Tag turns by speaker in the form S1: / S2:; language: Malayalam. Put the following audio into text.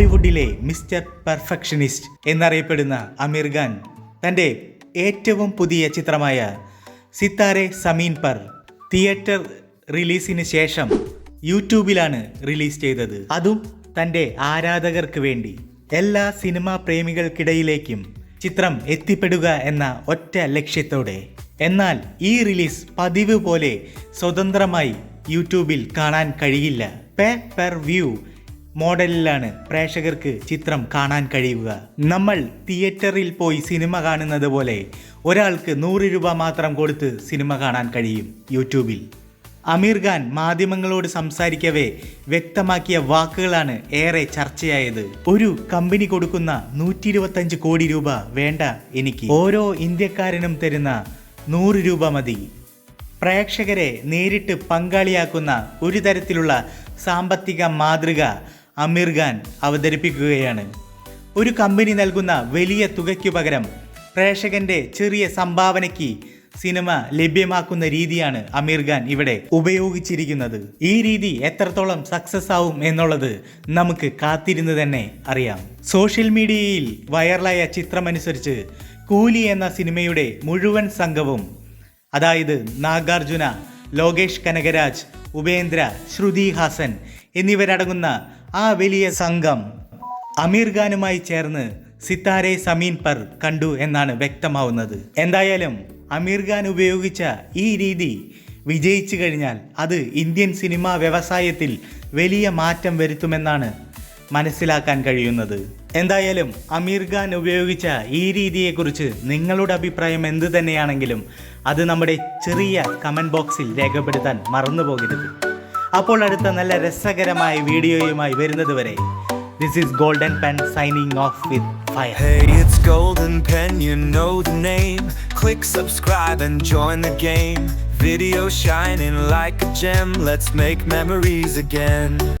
S1: ബോളിവുഡിലെ മിസ്റ്റർ പെർഫെക്ഷനിസ്റ്റ് എന്നറിയപ്പെടുന്ന അമീർ ഖാൻ തന്റെ ഏറ്റവും പുതിയ ചിത്രമായ സിത്താരെ സമീൻ പർ തിയേറ്റർ റിലീസിന് ശേഷം യൂട്യൂബിലാണ് റിലീസ് ചെയ്തത്. അതും തന്റെ ആരാധകർക്ക് വേണ്ടി. എല്ലാ സിനിമാ പ്രേമികൾക്കിടയിലേക്കും ചിത്രം എത്തിപ്പെടുക എന്ന ഒറ്റ ലക്ഷ്യത്തോടെ. എന്നാൽ ഈ റിലീസ് പതിവ് പോലെ സ്വതന്ത്രമായി യൂട്യൂബിൽ കാണാൻ കഴിയില്ല. പേ പെർ വ്യൂ മോഡലിലാണ് പ്രേക്ഷകർക്ക് ചിത്രം കാണാൻ കഴിയുക. നമ്മൾ തിയേറ്ററിൽ പോയി സിനിമ കാണുന്നത് പോലെ ഒരാൾക്ക് നൂറ് രൂപ മാത്രം കൊടുത്ത് സിനിമ കാണാൻ കഴിയും യൂട്യൂബിൽ. അമീർ ഖാൻ മാധ്യമങ്ങളോട് സംസാരിക്കവേ വ്യക്തമാക്കിയ വാക്കുകളാണ് ഏറെ ചർച്ചയായത്. ഒരു കമ്പനി കൊടുക്കുന്ന നൂറ്റി ഇരുപത്തഞ്ച് കോടി രൂപ വേണ്ട എനിക്ക്. ഓരോ ഇന്ത്യക്കാരനും തരുന്ന നൂറ് രൂപ മതി. പ്രേക്ഷകരെ നേരിട്ട് പങ്കാളിയാക്കുന്ന ഒരു തരത്തിലുള്ള സാമ്പത്തിക മാതൃക അമീർ ഖാൻ അവതരിപ്പിക്കുകയാണ്. ഒരു കമ്പനി നൽകുന്ന വലിയ തുകയ്ക്കു പകരം പ്രേക്ഷകന്റെ ചെറിയ സംഭാവനയ്ക്ക് സിനിമ ലഭ്യമാക്കുന്ന രീതിയാണ് അമീർ ഖാൻ ഇവിടെ ഉപയോഗിച്ചിരിക്കുന്നത്. ഈ രീതി എത്രത്തോളം സക്സസ് ആവും എന്നുള്ളത് നമുക്ക് കാത്തിരുന്ന് തന്നെ അറിയാം. സോഷ്യൽ മീഡിയയിൽ വൈറലായ ചിത്രമനുസരിച്ച് കൂലി എന്ന സിനിമയുടെ മുഴുവൻ സംഘവും അതായത് നാഗാർജുന ലോകേഷ് കനകരാജ് ഉപേന്ദ്ര ശ്രുതി ഹാസൻ എന്നിവരടങ്ങുന്ന ആ വലിയ സംഘം അമീർ ഖാനുമായി ചേർന്ന് സിത്താരെ സമീൻ പർ കണ്ടു എന്നാണ് വ്യക്തമാവുന്നത്. എന്തായാലും അമീർ ഖാൻ ഉപയോഗിച്ച ഈ രീതി വിജയിച്ചു കഴിഞ്ഞാൽ അത് ഇന്ത്യൻ സിനിമാ വ്യവസായത്തിൽ വലിയ മാറ്റം വരുത്തുമെന്നാണ് മനസ്സിലാക്കാൻ കഴിയുന്നത്. എന്തായാലും അമീർ ഖാൻ ഉപയോഗിച്ച ഈ രീതിയെക്കുറിച്ച് നിങ്ങളുടെ അഭിപ്രായം എന്ത് തന്നെയാണെങ്കിലും അത് നമ്മുടെ ചെറിയ കമന്റ് ബോക്സിൽ രേഖപ്പെടുത്താൻ മറന്നു പോകരുത് അപ്പോൾ അടുത്ത നല്ല രസകരമായ വീഡിയോയുമായി വരുന്നതുവരെ this is golden pen signing off with fire.
S2: Hey, it's Golden Pen, you know the name. Click subscribe and join the game. Video shining like a gem, let's make memories again.